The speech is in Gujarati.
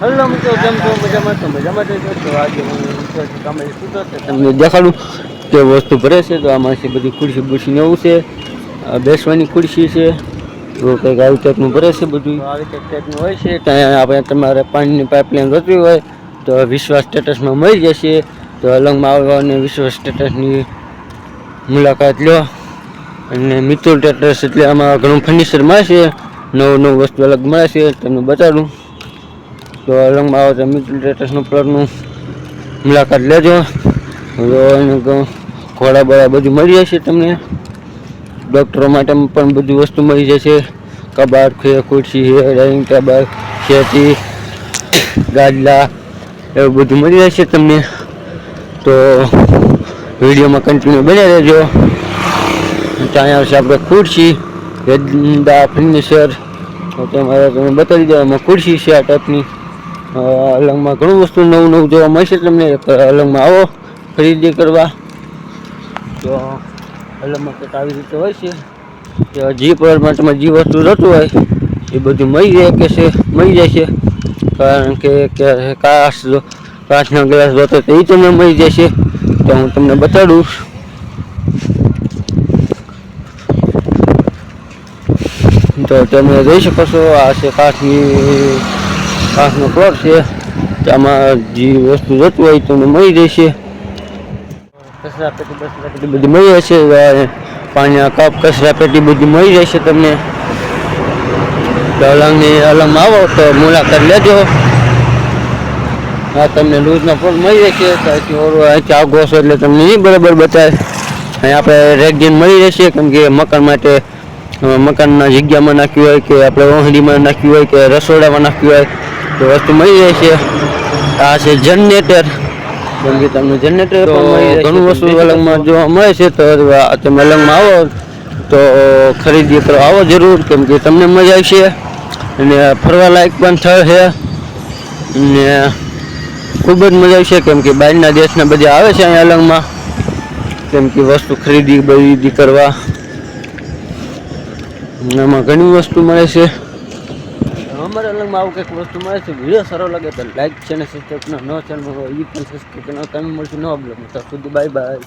હલો મિત્રો, કેમ છો? મજામાં તો મજામાં જ છો? તો આજે હું ઈશ્વર કામે સુધો છે તમને દેખાડું કે વસ્તુ ભરે છે, તો આમાં છે બધી ખુરશી બુરશી ને એવું છે. બેસવાની ખુરશી છે. તો કંઈક આવી ટાઈપનું ભરે છે બધું. આવી ટાઈપનું હોય છે. ત્યાં આપણે તમારે પાણીની પાઇપલાઇન રોતવી હોય, તો વિશ્વાસ સ્ટેટસમાં મળી જશે. તો અલંગમાં અને વિશ્વાસ સ્ટેટસની મુલાકાત લો. અને મિતુલ સ્ટેટસ એટલે આમાં ઘણું ફર્નિચર મળશે નવું નવું વસ્તુ અલગ મળે છે. તમને બતાડું. તો અલંગમાં આવો તો મિતુલ ટેટર્સનું પ્લોટનું મુલાકાત લેજો. ઘોડા બળા બધું મળી જશે તમને. ડૉક્ટરો માટે પણ બધી વસ્તુ મળી જશે. કબાટ છે, ખુરશી છે, ડાઇનિંગ ટેબલ, ખેતી, ગાદલા, એવું બધું મળી જશે તમને. તો વિડીયોમાં કન્ટિન્યુ બન્યા રહેજો. ત્યાં આવશે આપણે ખુરશી વેદા ફર્નિચર તો તમારે તમે બતાવી દો એમાં ખુરશી છે આ ટાઈપની અલંગમાં ઘણું વસ્તુ નવું નવું જોવા મળશે તમને. અલંગમાં આવો, ખરીદી કરવા. તો અલંગમાં કંઈક આવી રીતે હોય છે. કે જે પ્રમાણે તમારે જે વસ્તુ જોતું હોય, એ બધું મળી જાય કે છે? મળી જાય છે. કારણ કે ક્યારે જો, કાચના ગ્લાસ જોતો તો એ તમને મળી જશે તો હું તમને બતાડું. તો તમે જોઈ શકો છો, આ છે કાચની કાચનો પ્લોટ છે તેમાં જે વસ્તુ જોતું હોય તમને મળી જશે. કચરા પેટી બચરા પેટી બધી મળી જશે પાણી કપ કચરા પેટી બધી મળી જશે તમને. અલંગની અલંગમાં આવો, તો મુલાકાત લેજો. હા તમને લૂઝનો ફોન મળી જશે ત્યાંથી અહીંથી આગો છો એટલે તમને નહીં બરાબર બતાવે. અહીં આપણે રેગઝીન મળી રહેશે, કેમ કે મકાન માટે મકાનના જગ્યામાં નાખ્યું હોય કે આપણે ઓહડીમાં નાખ્યું હોય કે રસોડામાં નાખ્યું હોય. તો વસ્તુ મળી જાય છે. આ છે જનરેટર કે તમને જનરેટર ઘણું વસ્તુ અલંગમાં જોવા મળે છે તો આ તમે અલંગમાં આવો તો ખરીદી કરવા આવો જરૂર. કેમ કે તમને મજા આવશે. અને ફરવા લાયક પણ સ્થળ છે. અને ખૂબ જ મજા આવશે. કેમ કે બહારના દેશના બધા આવે છે અહીંયા અલંગમાં. કેમ કે વસ્તુ ખરીદી બરીદી કરવા. એમાં ઘણી વસ્તુ મળે છે. અમારા અલગમાં આવું કંઈક વસ્તુ મળે છે, વીડિયો સારો લાગે તો લાઈક છે ને સબસ્ક્રાઈબ ન ચેનલ એ પણ સબસ્ક્રાઈબ ન તમે મળશું ન બ્લોગમાં તો સુધી બાય બાય